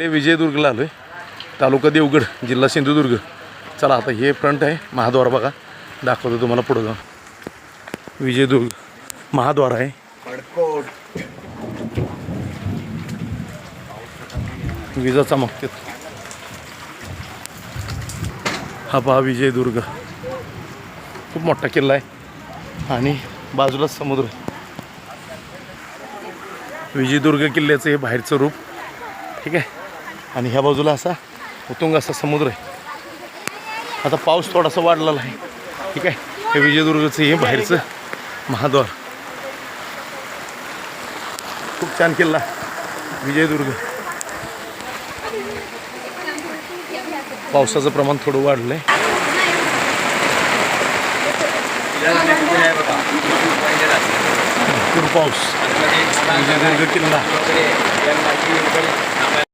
ते विजयदुर्गला आलो आहे तालुका देवगड जिल्हा सिंधुदुर्ग. चला आता हे फ्रंट आहे महाद्वार बघा. दाखवतो तुम्हाला पुढं जाऊन. विजयदुर्ग महाद्वार आहे. विजा चमकतात हा पहा विजयदुर्ग. खूप मोठा किल्ला आहे. आणि बाजूलाच समुद्र. विजयदुर्ग किल्ल्याचं हे बाहेरचं रूप. ठीक आहे? आणि ह्या बाजूला असा उतुंग असा समुद्र आहे. आता पाऊस थोडासा वाढलेला आहे. ठीक आहे? हे विजयदुर्गचं हे बाहेरचं महाद्वार. खूप छान किल्ला. विजयदुर्ग. पावसाचं प्रमाण थोडं वाढलं आहे भरपूर पाऊस. विजयदुर्ग किल्ला.